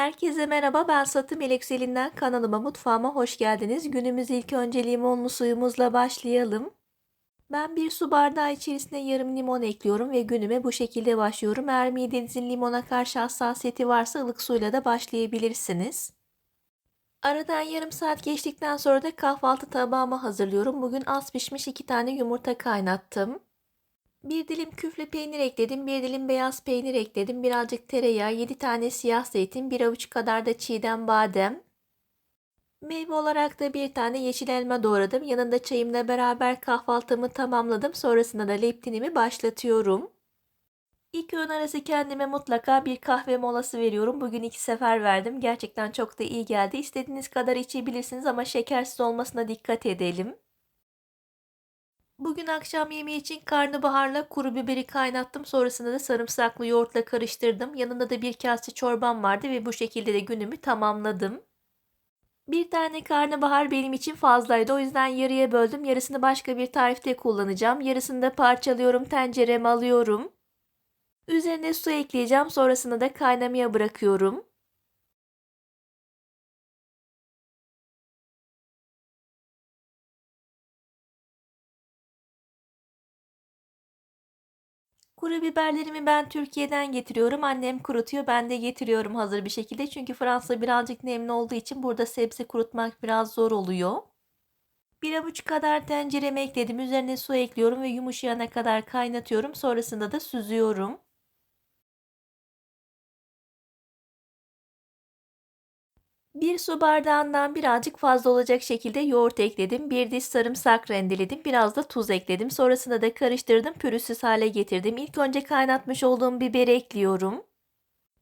Herkese merhaba ben Satı Melekselinden kanalıma mutfağıma hoş geldiniz. Günümüz ilk önce limonlu suyumuzla başlayalım. Ben bir su bardağı içerisine yarım limon ekliyorum ve günüme bu şekilde başlıyorum. Eğer midenizin limona karşı hassasiyeti varsa ılık suyla da başlayabilirsiniz. Aradan yarım saat geçtikten sonra da kahvaltı tabağımı hazırlıyorum. Bugün az pişmiş iki tane yumurta kaynattım. Bir dilim küflü peynir ekledim, bir dilim beyaz peynir ekledim, birazcık tereyağı, 7 tane siyah zeytin, bir avuç kadar da çiğdem badem. Meyve olarak da bir tane yeşil elma doğradım. Yanında çayımla beraber kahvaltımı tamamladım. Sonrasında da leptinimi başlatıyorum. İlk öğün arası kendime mutlaka bir kahve molası veriyorum. Bugün iki sefer verdim. Gerçekten çok da iyi geldi. İstediğiniz kadar içebilirsiniz ama şekersiz olmasına dikkat edelim. Bugün akşam yemeği için karnabaharla kuru biberi kaynattım. Sonrasında da sarımsaklı yoğurtla karıştırdım. Yanında da bir kase çorbam vardı ve bu şekilde de günümü tamamladım. Bir tane karnabahar benim için fazlaydı. O yüzden yarıya böldüm. Yarısını başka bir tarifte kullanacağım. Yarısını da parçalıyorum. Tencereme alıyorum. Üzerine su ekleyeceğim. Sonrasında da kaynamaya bırakıyorum. Kuru biberlerimi ben Türkiye'den getiriyorum. Annem kurutuyor. Ben de getiriyorum hazır bir şekilde. Çünkü Fransa birazcık nemli olduğu için burada sebze kurutmak biraz zor oluyor. Bir avuç kadar tencereme ekledim. Üzerine su ekliyorum ve yumuşayana kadar kaynatıyorum. Sonrasında da süzüyorum. Bir su bardağından birazcık fazla olacak şekilde yoğurt ekledim. Bir diş sarımsak rendeledim. Biraz da tuz ekledim. Sonrasında da karıştırdım. Pürüzsüz hale getirdim. İlk önce kaynatmış olduğum biberi ekliyorum.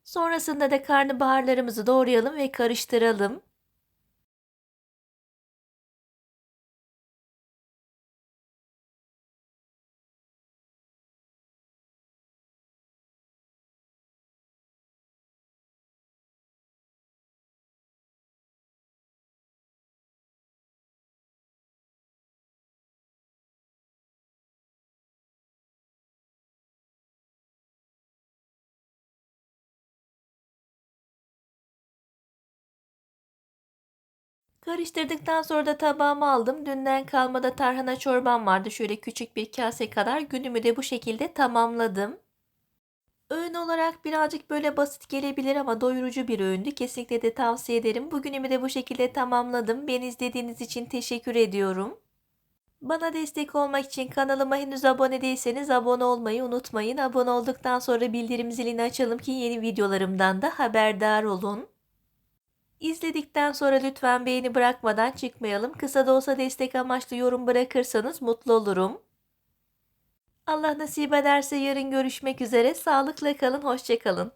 Sonrasında da karnabaharlarımızı doğrayalım ve karıştıralım. Karıştırdıktan sonra da tabağıma aldım. Dünden kalma da tarhana çorbam vardı. Şöyle küçük bir kase kadar. Günümü de bu şekilde tamamladım. Öğün olarak birazcık böyle basit gelebilir ama doyurucu bir öğündü. Kesinlikle de tavsiye ederim. Bugünümü de bu şekilde tamamladım. Beni izlediğiniz için teşekkür ediyorum. Bana destek olmak için kanalıma henüz abone değilseniz abone olmayı unutmayın. Abone olduktan sonra bildirim zilini açalım ki yeni videolarımdan da haberdar olun. İzledikten sonra lütfen beğeni bırakmadan çıkmayalım. Kısa da olsa destek amaçlı yorum bırakırsanız mutlu olurum. Allah nasip ederse yarın görüşmek üzere. Sağlıkla kalın, hoşçakalın.